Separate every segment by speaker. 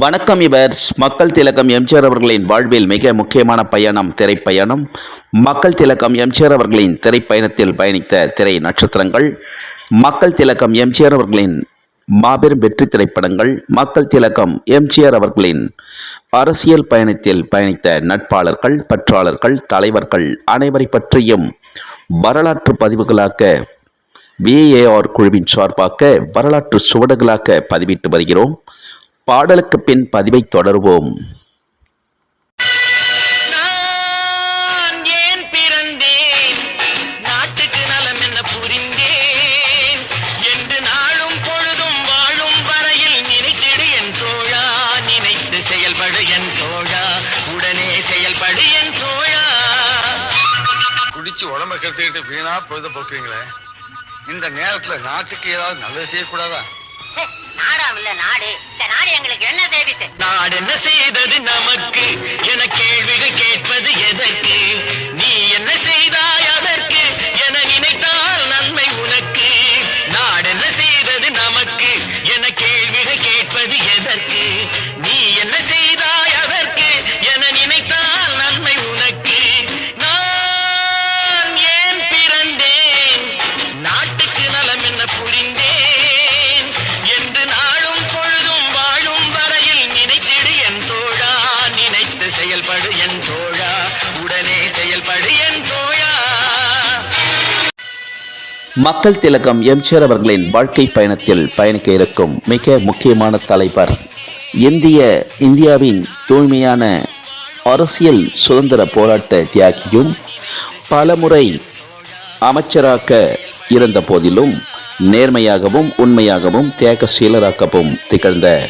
Speaker 1: வணக்கம் இவர் மக்கள் திலகம் எம்ஜிஆர் அவர்களின் வாழ்வில் மிக முக்கியமான பயணம் திரைப்பயணம். மக்கள் திலகம் எம்ஜிஆர் அவர்களின் திரைப்பயணத்தில் பயணித்த திரை நட்சத்திரங்கள். மக்கள் திலக்கம் எம்ஜிஆர் அவர்களின் மாபெரும் வெற்றி திரைப்படங்கள். மக்கள் திலக்கம் எம்ஜிஆர் அவர்களின் அரசியல் பயணத்தில் பயணித்த நட்பாளர்கள் பற்றாளர்கள் தலைவர்கள் அனைவரை பற்றியும் வரலாற்று பதிவுகளாக்க விஏஆர் குழுவின் சார்பாக வரலாற்று சுவடுகளாக பதிவிட்டு வருகிறோம். பாடலுக்கு பின் பதிவை தொடருவோம்.
Speaker 2: நான் ஏன் பிறந்தேன்? நாட்டுக்கு நலம் என்ன புரிந்தேன்? என்று நாளும் பொழுதும் வாழும் வரையில் நினைத்திடு என் தோழா நினைத்து செயல்படு என் தோழா உடனே செயல்படு என் தோழா.
Speaker 3: குடிச்சு உடம்ப கெடுத்துக்கிட்டு வீணா பொழுத போக்குறீங்களே இந்த நேரத்துல நாட்டுக்கு ஏதாவது நல்லது செய்யக்கூடாதா?
Speaker 4: ஹே, நாடாமில்ல நாடு. இந்த நாடு எங்களுக்கு என்ன தேவித்து
Speaker 2: நாடு என்ன செய்தது நமக்கு? என கேள்விகள் கேட்பது
Speaker 1: மக்கள் திலகம் எம்ஜிஆர் அவர்களின் வாழ்க்கை பயணத்தில் பயணிக்க இருக்கும் மிக முக்கியமான தலைவர். இந்திய இந்தியாவின் தூய்மையான அரசியல் சுதந்திர போராட்ட தியாகியும் பலமுறை அமைச்சராக இருந்த போதிலும் நேர்மையாகவும் உண்மையாகவும் தியாகசீலராகவும் திகழ்ந்த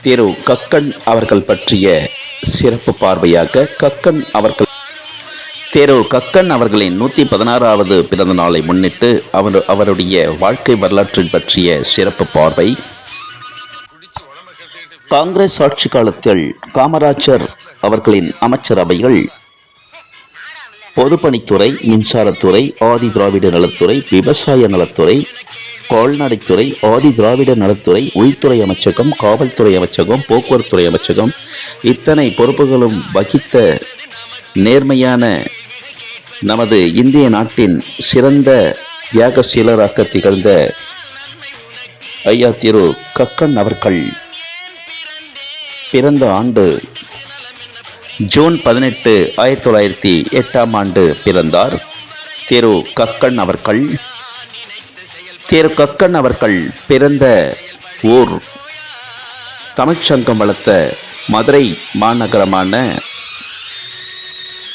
Speaker 1: திரு கக்கன் அவர்கள் பற்றிய சிறப்பு பார்வையாக கக்கன் அவர்கள் தேரூர் கக்கன் அவர்களின் நூற்றி பதினாறாவது பிறந்த நாளை முன்னிட்டு அவர் அவருடைய வாழ்க்கை வரலாற்றின் பற்றிய சிறப்பு பார்வை. காங்கிரஸ் ஆட்சி காலத்தில் காமராஜர் அவர்களின் அமைச்சரவைகள் பொதுப்பணித்துறை மின்சாரத்துறை ஆதி திராவிட நலத்துறை விவசாய நலத்துறை கால்நடைத்துறை ஆதி திராவிட நலத்துறை உள்துறை அமைச்சகம் காவல்துறை அமைச்சகம் போக்குவரத்துறை அமைச்சகம் இத்தனை பொறுப்புகளும் வகித்த நேர்மையான நமது இந்திய நாட்டின் சிறந்த தியாகசீலராக திகழ்ந்த ஐயா திரு கக்கன் அவர்கள் பிறந்த ஆண்டு ஜூன் பதினெட்டு ஆயிரத்தி தொள்ளாயிரத்தி எட்டாம் ஆண்டு பிறந்தார். திரு கக்கன் அவர்கள். திரு கக்கன் அவர்கள் பிறந்த ஊர் தமிழ்ச்சங்கம் வளர்த்த மதுரை மாநகரமான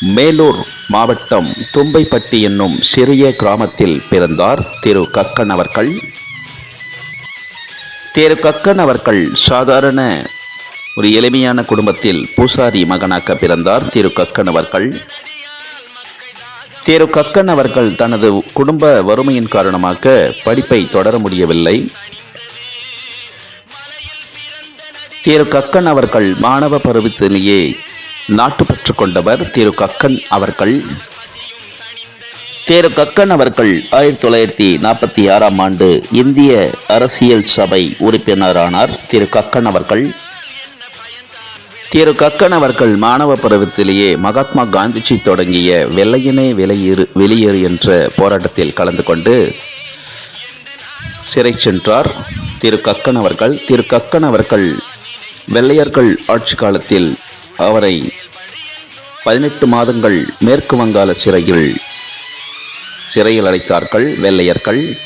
Speaker 1: மேலூர் மாவட்டம் தும்பைப்பட்டி என்னும் சிறிய கிராமத்தில் பிறந்தார் திரு கக்கன் அவர்கள். திரு கக்கன் அவர்கள் சாதாரண ஒரு எளிமையான குடும்பத்தில் பூசாரி மகனாக பிறந்தார் திரு கக்கன் அவர்கள். திரு கக்கன் அவர்கள் தனது குடும்ப வறுமையின் காரணமாக படிப்பை தொடர முடியவில்லை. திரு கக்கன் அவர்கள் மாணவ பருவத்திலேயே நாட்டுப்பற்று கொண்டவர் திரு கக்கன் அவர்கள். திரு கக்கன் அவர்கள் ஆயிரத்தி தொள்ளாயிரத்தி நாற்பத்தி ஆறாம் ஆண்டு இந்திய அரசியல் சபை உறுப்பினரானார் திரு கக்கன் அவர்கள். திரு கக்கன் அவர்கள் மாணவ பருவத்திலேயே மகாத்மா காந்திஜி தொடங்கிய வெள்ளையனே வெளியேறு வெளியேறு என்ற போராட்டத்தில் கலந்து கொண்டு சிறை சென்றார் திரு கக்கன் அவர்கள். திரு கக்கன் அவர்கள் வெள்ளையர்கள் ஆட்சி காலத்தில் அவரை பதினெட்டு மாதங்கள் மேற்கு வங்காள சிறையில் சிறையில் அடைத்தார்கள். வெள்ளையர்கள்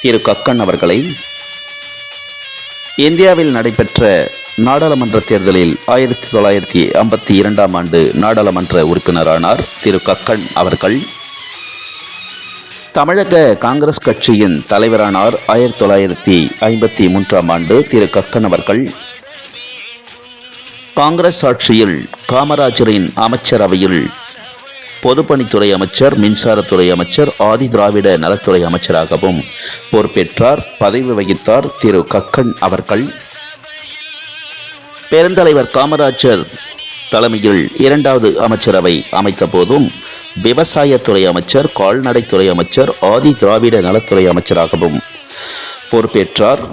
Speaker 1: திரு. கக்கன் அவர்களை. இந்தியாவில் நடைபெற்ற நாடாளுமன்ற தேர்தலில் ஆயிரத்தி தொள்ளாயிரத்தி ஐம்பத்தி இரண்டாம் ஆண்டு நாடாளுமன்ற உறுப்பினரானார் திரு. கக்கன் அவர்கள். தமிழக காங்கிரஸ் கட்சியின் தலைவரானார் ஆயிரத்தி தொள்ளாயிரத்தி ஐம்பத்தி மூன்றாம் ஆண்டு திரு. கக்கன் அவர்கள். காங்கிரஸ் ஆட்சியில் காமராஜரின் அமைச்சரவையில் பொதுப்பணித்துறை அமைச்சர் மின்சாரத்துறை அமைச்சர் ஆதி திராவிட நலத்துறை அமைச்சராகவும் பொறுப்பேற்றார். பதவி வகித்தார் திரு கக்கன் அவர்கள். பெருந்தலைவர் காமராஜர் தலைமையில் இரண்டாவது அமைச்சரவை அமைத்த போதும் விவசாயத்துறை அமைச்சர் கால்நடைத்துறை அமைச்சர் ஆதி திராவிட நலத்துறை அமைச்சராகவும் பொறுப்பேற்றார்.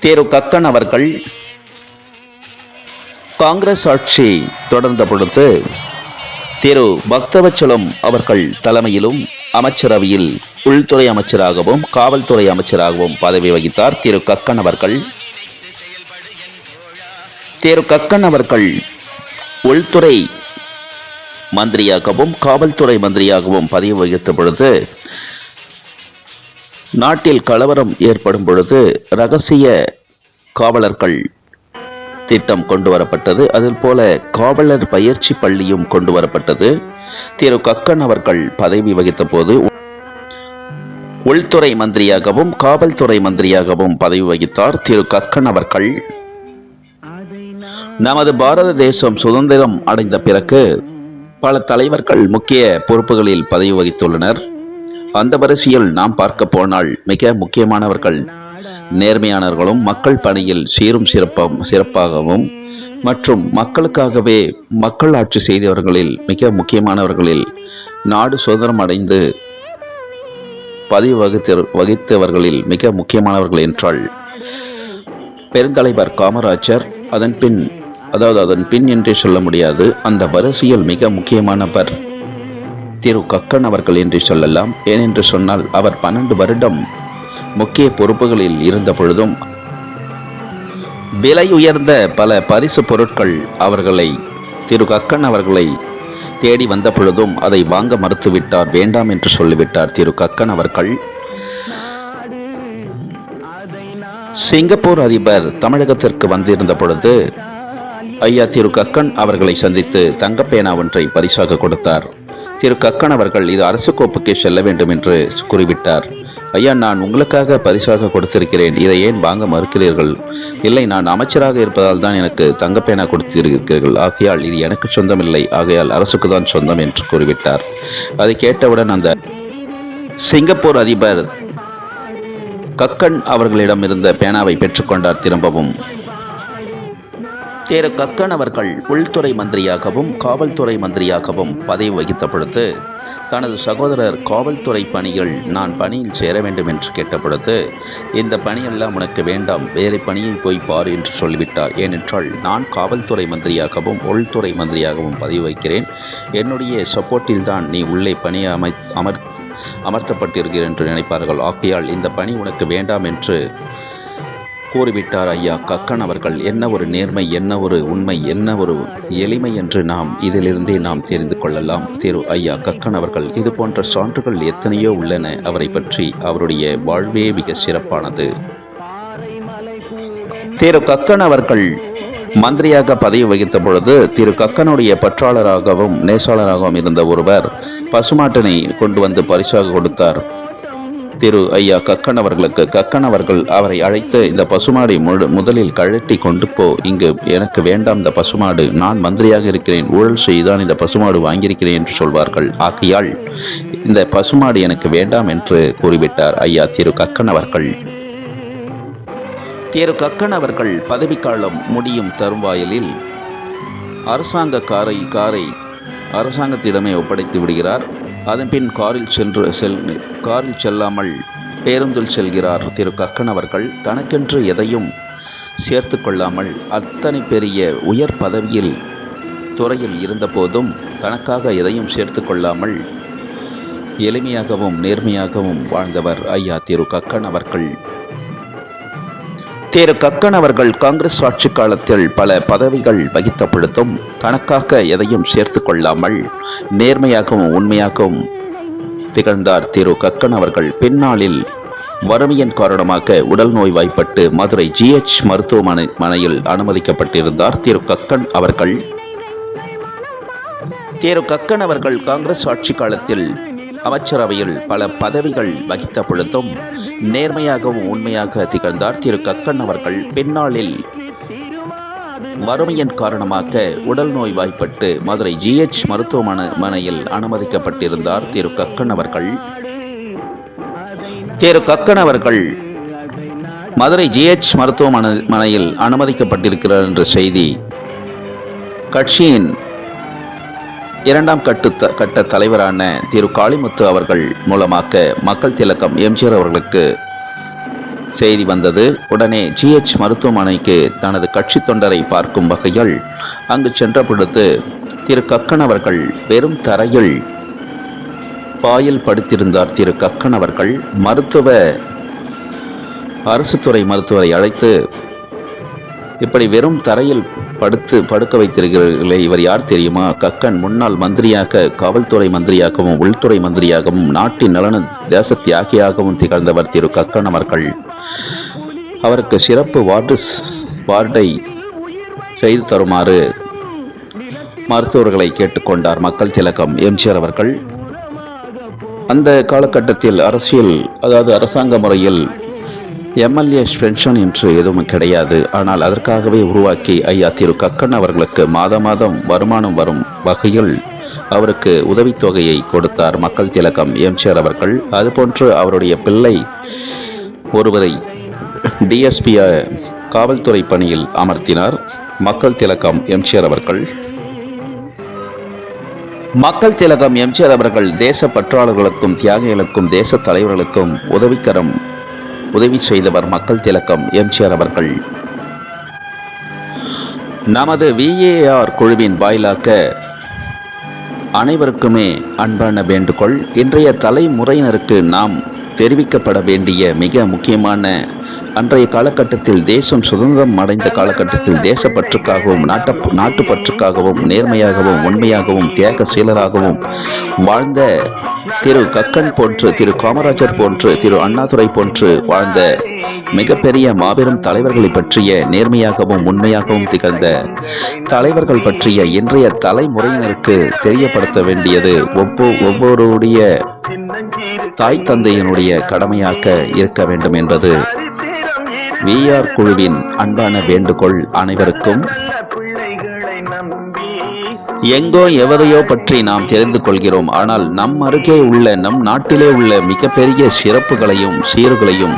Speaker 1: திரு கக்கன் அவர்கள் காங்கிரஸ் ஆட்சி தொடர்ந்த பொழுது திரு. பக்தவச்சலம் அவர்கள் தலைமையிலும் அமைச்சரவையில் உள்துறை அமைச்சராகவும் காவல்துறை அமைச்சராகவும் பதவி வகித்தார். திரு. கக்கன் அவர்கள் திரு. கக்கன் அவர்கள் உள்துறை மந்திரியாகவும் காவல்துறை மந்திரியாகவும் பதவி வகித்த பொழுது நாட்டில் கலவரம் ஏற்படும் பொழுது ரகசிய காவலர்கள் திட்டம் கொண்டு வரப்பட்டது அதில் போல காவலர் பயிற்சி பள்ளியும் கொண்டு வரப்பட்டது திரு கக்கன் அவர்கள் பதவி வகித்த போது உள்துறை மந்திரியாகவும் காவல்துறை மந்திரியாகவும் பதவி வகித்தார். திரு கக்கன் அவர்கள் நமது பாரத தேசம் சுதந்திரம் அடைந்த பிறகு பல தலைவர்கள் முக்கிய பொறுப்புகளில் பதவி வகித்துள்ளனர். அந்த வரிசையில் நாம் பார்க்க போனால் மிக முக்கியமானவர்கள் நேர்மையானவர்களும் மக்கள் பணியில் சீரும் சிறப்பும் சிறப்பாகவும் மற்றும் மக்களுக்காகவே மக்கள் ஆட்சி செய்தவர்களில் மிக முக்கியமானவர்களில் நாடு சுதந்திரம் அடைந்து பதிவு வகுத்து வகித்தவர்களில் மிக முக்கியமானவர்கள் என்றால் பெருந்தலைவர் காமராஜர். அதன் பின் அதாவது அதன் பின் என்றே சொல்ல முடியாது அந்த வரிசையில் மிக முக்கியமானவர் திரு கக்கன் அவர்கள் என்று சொல்லலாம். ஏனென்று சொன்னால் அவர் பன்னெண்டு வருடம் முக்கிய பொறுப்புகளில் இருந்த பொழுதும் விலை உயர்ந்த பல பரிசு பொருட்கள் அவர்களை திரு கக்கன் அவர்களை தேடி வந்த பொழுதும் அதை வாங்க மறுத்துவிட்டார் வேண்டாம் என்று சொல்லிவிட்டார் திரு கக்கன் அவர்கள். சிங்கப்பூர் அதிபர் தமிழகத்திற்கு வந்திருந்த பொழுது ஐயா திரு கக்கன் அவர்களை சந்தித்து தங்கப்பேனா ஒன்றை பரிசாக கொடுத்தார். திரு கக்கன் அவர்கள் இது அரசு கோப்புக்கே செல்ல வேண்டும் என்று கூறிவிட்டார். ஐயா நான் உங்களுக்காக பரிசாக கொடுத்திருக்கிறேன். இதை ஏன் வாங்க மறுக்கிறீர்கள்? இல்லை நான் அமைச்சராக இருப்பதால் தான் எனக்கு தங்கப்பேனா கொடுத்திருக்கிறீர்கள். ஆகையால் இது எனக்கு சொந்தமில்லை. ஆகையால் அரசுக்கு தான் சொந்தம் என்று கூறிவிட்டார். அதை கேட்டவுடன் அந்த சிங்கப்பூர் அதிபர் கக்கன் அவர்களிடம் இருந்த பேனாவை பெற்றுக்கொண்டார் திரும்பவும். தேர கக்கன் அவர்கள் உள்துறை மந்திரியாகவும் காவல்துறை மந்திரியாகவும் பதவி வகித்த பொழுது தனது சகோதரர் காவல்துறை பணியில் நான் பணியில் சேர வேண்டும் என்று கேட்ட பொழுது இந்த பணியெல்லாம் உனக்கு வேண்டாம் வேறு பணியை போய் பார் என்று சொல்லிவிட்டார். ஏனென்றால் நான் காவல்துறை மந்திரியாகவும் உள்துறை மந்திரியாகவும் பதவி வைக்கிறேன் என்னுடைய சப்போர்ட்டில் தான் நீ உள்ளே பணி அமை அமர் அமர்த்தப்பட்டிருக்கிறேன் என்று நினைப்பார்கள். ஆகையால் இந்த பணி உனக்கு வேண்டாம் என்று கூறிவிட்டார் ஐயா கக்கன் அவர்கள் என்ன ஒரு நேர்மை என்ன ஒரு உண்மை என்ன ஒரு எளிமை என்று நாம் இதிலிருந்தே நாம் தெரிந்து கொள்ளலாம். திரு ஐயா கக்கன் அவர்கள் இது போன்ற சான்றுகள் எத்தனையோ உள்ளன. அவரை பற்றி அவருடைய வாழ்வே மிக சிறப்பானது. திரு கக்கன் அவர்கள் மந்திரியாக பதவி வகித்த பொழுது திரு கக்கனுடைய பற்றாளராகவும் நேசாளராகவும் இருந்த ஒருவர் பசுமாட்டினை கொண்டு வந்து பரிசாக கொடுத்தார். திரு ஐயா கக்கன் அவர்களுக்கு கக்கன் அவர்கள் அவரை அழைத்து இந்த பசுமாடை முதலில் கழட்டி கொண்டு போ இங்கு எனக்கு வேண்டாம் இந்த பசுமாடு. நான் மந்திரியாக இருக்கிறேன் ஊழல் செய்தான் இந்த பசுமாடு வாங்கியிருக்கிறேன் என்று சொல்வார்கள். ஆகையால் இந்த பசுமாடு எனக்கு வேண்டாம் என்று கூறிவிட்டார் ஐயா திரு கக்கன் அவர்கள் திரு கக்கன் அவர்கள் பதவிக்காலம் முடியும் தருவாயிலில் அரசாங்க காரை காரை அரசாங்கத்திடமே ஒப்படைத்து விடுகிறார். அதன்பின் காரில் சென்று செல் காரில் செல்லாமல் பேருந்தில் செல்கிறார் திரு கக்கன் அவர்கள். தனக்கென்று எதையும் சேர்த்து கொள்ளாமல் அத்தனை பெரிய உயர் பதவியில் துறையில் இருந்தபோதும் தனக்காக எதையும் சேர்த்து கொள்ளாமல் எளிமையாகவும் நேர்மையாகவும் வாழ்ந்தவர் ஐயா திரு கக்கன் அவர்கள். திரு கக்கன் அவர்கள் காங்கிரஸ் ஆட்சி காலத்தில் பல பதவிகள் வகித்த பொழுதும் தனக்காக எதையும் சேர்த்து கொள்ளாமல் நேர்மையாகவும் உண்மையாகவும் திகழ்ந்தார் திரு கக்கன் அவர்கள். பின்னாளில் வறுமையின் காரணமாக உடல் வாய்ப்பட்டு மதுரை ஜிஎச் மருத்துவமனை மனையில் அனுமதிக்கப்பட்டிருந்தார் திரு கக்கன் அவர்கள். திரு கக்கன் அவர்கள் காங்கிரஸ் ஆட்சி காலத்தில் அமைச்சரவையில் பல பதவிகள் வகித்த பொழுதும் நேர்மையாகவும் உண்மையாக திகழ்ந்தார் திரு கக்கன் அவர்கள். பின்னாளில் வறுமையின் காரணமாக உடல் நோய் வாய்ப்பட்டு மதுரை ஜிஹெச் மருத்துவமனை மனையில் அனுமதிக்கப்பட்டிருந்தார் திரு கக்கன் அவர்கள். திரு கக்கன் அவர்கள் மதுரை ஜிஹெச் மருத்துவமனை மனையில் அனுமதிக்கப்பட்டிருக்கிறார் என்ற செய்தி கட்சியின் இரண்டாம் கட்டு கட்ட தலைவரான திரு காளிமுத்து அவர்கள் மூலமாக மக்கள் திலக்கம் எம்ஜிஆர் அவர்களுக்கு செய்தி வந்தது. உடனே ஜிஹெச் மருத்துவமனைக்கு தனது கட்சி தொண்டரை பார்க்கும் வகையில் அங்கு சென்ற பொழுது திரு கக்கன் அவர்கள் வெறும் தரையில் பாயில் படுத்திருந்தார். திரு கக்கன் அவர்கள் மருத்துவ அரசு துறை மருத்துவரை அழைத்து இப்படி வெறும் தரையில் படுத்து படுக்க வைத்திருக்கிறீர்களே இவர் யார் தெரியுமா? கக்கன் முன்னாள் மந்திரியாக காவல்துறை மந்திரியாகவும் உள்துறை மந்திரியாகவும் நாட்டின் நலன தேச தியாகியாகவும் திகழ்ந்தவர் திரு கக்கன் அவர்கள். அவருக்கு சிறப்பு வார்டு வார்டை செய்து தருமாறு மருத்துவர்களை கேட்டுக்கொண்டார் மக்கள் திலகம் எம்ஜிஆர் அவர்கள். அந்த காலகட்டத்தில் அரசியல் அதாவது அரசாங்க முறையில் எம்எல்ஏ பென்ஷன் என்று எதுவும் கிடையாது. ஆனால் அதற்காகவே உருவாக்கி ஐயா திரு கக்கன் அவர்களுக்கு மாத மாதம் வருமானம் வரும் வகையில் அவருக்கு உதவித்தொகையை கொடுத்தார் மக்கள் திலகம் எம்ஜிஆர் அவர்கள். அதுபோன்று அவருடைய பிள்ளை ஒருவரை டிஎஸ்பி காவல்துறை பணியில் அமர்த்தினார் மக்கள் திலகம் எம்ஜிஆர் அவர்கள். மக்கள் திலகம் எம்ஜிஆர் அவர்கள் தேச பற்றாளர்களுக்கும் தியாகிகளுக்கும் தேச தலைவர்களுக்கும் உதவிக்கரம் உதவி செய்தவர் மக்கள் திலக்கம் எம்ஜிஆர் அவர்கள். நமது விஏஆர் குழுவின் வாயிலாக அனைவருக்குமே அன்பான வேண்டுகோள். இன்றைய தலைமுறையினருக்கு நாம் தெரிவிக்கப்பட வேண்டிய மிக முக்கியமான அன்றைய காலகட்டத்தில் தேசம் சுதந்திரம் அடைந்த காலகட்டத்தில் தேசப்பற்றுக்காகவும் நாட்ட நாட்டுப்பற்றுக்காகவும் நேர்மையாகவும் உண்மையாகவும் தியாகசீலராகவும் வாழ்ந்த திரு கக்கன் போன்று திரு காமராஜர் போன்று திரு அண்ணாதுரை போன்று வாழ்ந்த மிகப்பெரிய மாபெரும் தலைவர்களை பற்றிய நேர்மையாகவும் உண்மையாகவும் திகழ்ந்த தலைவர்கள் பற்றிய இன்றைய தலைமுறையினருக்கு தெரியப்படுத்த வேண்டியது ஒவ்வொ ஒவ்வொருடைய தாய் தந்தையினுடைய கடமையாக இருக்க வேண்டும் என்பது விஆர் குழுவின் அன்பான வேண்டுகோள் அனைவருக்கும். எங்கோ எவரையோ பற்றி நாம் தெரிந்து கொள்கிறோம். ஆனால் நம் அருகே உள்ள நம் நாட்டிலே உள்ள மிகப்பெரிய சிறப்புகளையும் சீர்களையும்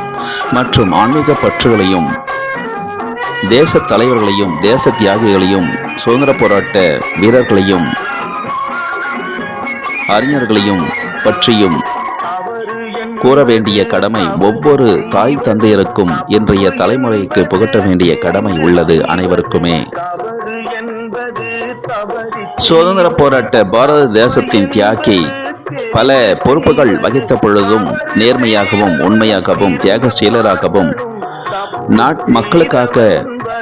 Speaker 1: மற்றும் ஆன்மீக பற்றுகளையும் தேச தலைவர்களையும் தேச தியாகிகளையும் சுதந்திர போராட்ட வீரர்களையும் அறிஞர்களையும் பற்றியும் கூற வேண்டிய கடமை ஒவ்வொரு தாய் தந்தையருக்கும் இன்றைய தலைமுறைக்கு புகட்ட வேண்டிய கடமை உள்ளது அனைவருக்குமே. சுதந்திர போராட்ட பாரத தேசத்தின் தியாகி பல பொறுப்புகள் வகித்த பொழுதும் நேர்மையாகவும் உண்மையாகவும் தியாகசீலராகவும் நாட் மக்களுக்காக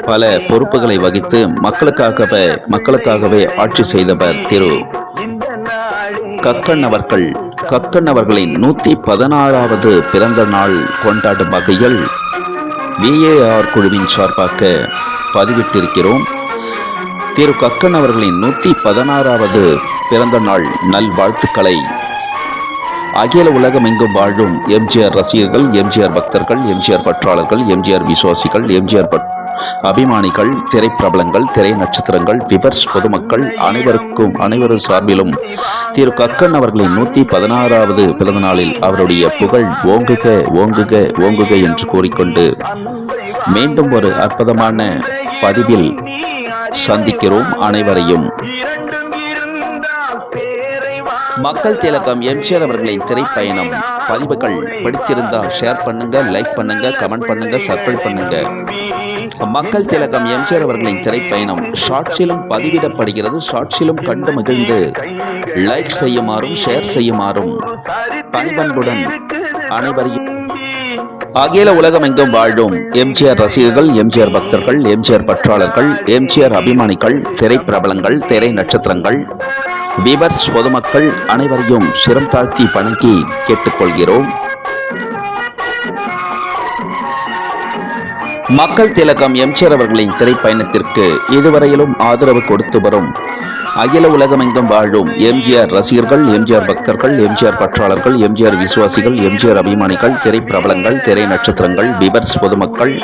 Speaker 1: பல பொறுப்புகளை வகித்து மக்களுக்காகவே மக்களுக்காகவே ஆட்சி செய்தவர் திரு கக்கன் அவர்கள் கக்கன் அவர்களின் நூற்றி பதினாறாவது பிறந்த நாள் கொண்டாடும் வகையில் விஏஆர் குழுவின் சார்பாக பதிவிட்டிருக்கிறோம். திரு கக்கன் அவர்களின் நூற்றி பதினாறாவது பிறந்த நாள் நல்வாழ்த்துக்களை. அகில உலகம் எங்கும் வாழும் எம்ஜிஆர் ரசிகர்கள் எம்ஜிஆர் பக்தர்கள் எம்ஜிஆர் பற்றாளர்கள் எம்ஜிஆர் விசுவாசிகள் எம்ஜிஆர் பட் அபிமானிகள் திரைப்பிரபலங்கள் திரை நட்சத்திரங்கள் விவர்ஸ் பொதுமக்கள் அனைவருக்கும் அனைவரும் சார்பிலும் திரு கக்கன் அவர்களின் நூற்றி பதினாறாவது பிறந்த நாளில் அவருடைய புகழ் ஓங்குக ஓங்குக ஓங்குக என்று கூறிக்கொண்டு மீண்டும் ஒரு அற்புதமான பதிவில் சந்திக்கிறோம் அனைவரையும். மக்கள் திலகம் எம்ஜிஆர் அவர்களின் திரைப்பயணம். பதிவுகள் பிடித்திருந்தால் ஷேர் பண்ணுங்க லைக் பண்ணுங்க கமெண்ட் பண்ணுங்க சப்ஸ்கிரைப் பண்ணுங்க. மக்கள் திலகம் எம்ஜிஆர் அவர்களின் திரைப்பயணம். ஷார்ட்ஸிலும் பதிவிடப்படுகிறது. ஷார்ட்ஸிலும் கண்டு மகிழ்ந்து லைக் செய்யுமாறும் ஷேர் செய்யுமாறும் பணிபண்புடன் அனைவரையும் அகில உலகமெங்கும் வாழும் எம்ஜிஆர் ரசிகர்கள் எம்ஜிஆர் பக்தர்கள் எம்ஜிஆர் பற்றாளர்கள் எம்ஜிஆர் அபிமானிகள் திரைப்பிரபலங்கள் திரை நட்சத்திரங்கள் விவர்ஸ் பொதுமக்கள் அனைவரையும் சிரம் தாழ்த்தி வணங்கி கேட்டுக்கொள்கிறோம். மக்கள் திலகம் எம்ஜிஆர் அவர்களின் திரைப்பயணத்திற்கு இதுவரையிலும் ஆதரவு கொடுத்து வரும் அகில உலகமெங்கும் வாழும் எம்ஜிஆர் ரசிகர்கள் எம்ஜிஆர் பக்தர்கள் எம்ஜிஆர் பற்றாளர்கள் எம்ஜிஆர் விசுவாசிகள் எம்ஜிஆர் அபிமானிகள் திரைப்பிரபலங்கள் திரை நட்சத்திரங்கள் விவர்ஸ் பொதுமக்கள்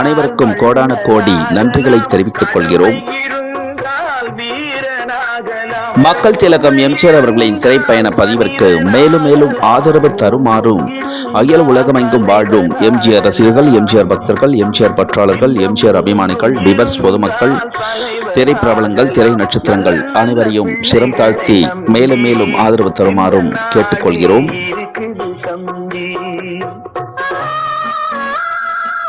Speaker 1: அனைவருக்கும் கோடான கோடி நன்றிகளை தெரிவித்துக் கொள்கிறோம். மக்கள் திலகம் எம்ஜிஆர் அவர்களின் திரைப்பயண பதிவிற்கு மேலும் மேலும் ஆதரவு தருமாறும் அகில உலகமெங்கும் வாழும் எம்ஜிஆர் ரசிகர்கள் எம்ஜிஆர் பக்தர்கள் எம்ஜிஆர் பற்றாளர்கள் எம்ஜிஆர் அபிமானிகள் டிபர்ஸ் பொதுமக்கள் திரைப்பிரபலங்கள் திரை நட்சத்திரங்கள் அனைவரையும் சிரம் தாழ்த்தி மேலும் மேலும் ஆதரவு தருமாறும் கேட்டுக்கொள்கிறோம்.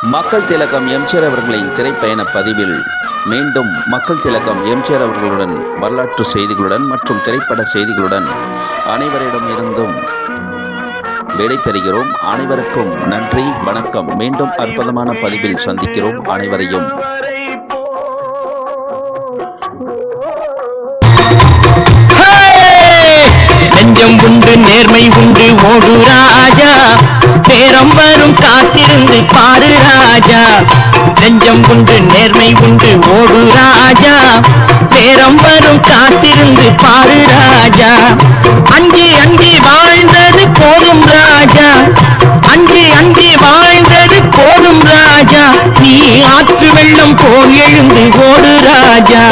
Speaker 1: மக்கள் திலகம் எம்ஜிஆர் அவர்களின் திரைப்பயண பதிவில் மீண்டும் மக்கள் திலகம் எம்ஜிஆர் அவர்களுடன் வரலாற்று செய்திகளுடன் மற்றும் திரைப்பட செய்திகளுடன் அனைவரிடம் இருந்தும் விடைபெறுகிறோம் அனைவருக்கும் நன்றி வணக்கம். மீண்டும் அற்புதமான பதிவில் சந்திக்கிறோம் அனைவரையும்.
Speaker 2: நியாயம் உண்டு நேர்மை உண்டு ஓடு ராஜா. நேரம் வரும் காத்திருந்து பாரு ராஜா. நெஞ்சம் உண்டு நேர்மை உண்டு ஓடு ராஜா. நேரம் வரும் காத்திருந்து பாரு ராஜா. அஞ்சி அஞ்சி வாழ்ந்தது போதும் ராஜா. அஞ்சி அஞ்சி வாழ் போடும் ராஜா. நீ ஆற்று வெள்ளம் போல் எழுந்து ஓடு ராஜா.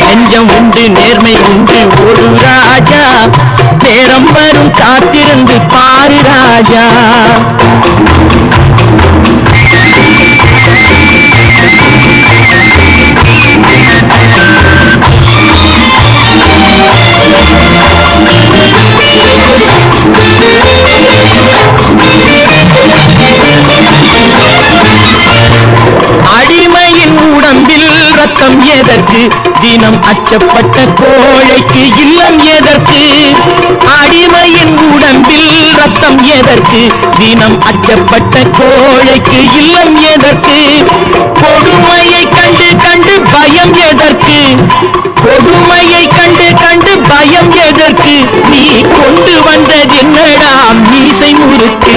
Speaker 2: நெஞ்சம் உண்டு நேர்மை உண்டு ஓடு ராஜா. நேரம் வரும் காத்திருந்து பாரு ராஜா. அடிமையின் உறக்கம் எதற்கு? தினம் அச்சப்பட்ட கோழைக்கு இல்லம் எதற்கு? அடிமையின் உடம்பில் ரத்தம் எதற்கு? தினம் அச்சப்பட்ட கோழைக்கு இல்லம் எதற்கு? கொடுமையை கண்டு கண்டு பயம் எதற்கு? கொடுமையை கண்டு கண்டு பயம் எதற்கு? நீ கொண்டு வந்தது என்னடா? மீசை முறுக்கு.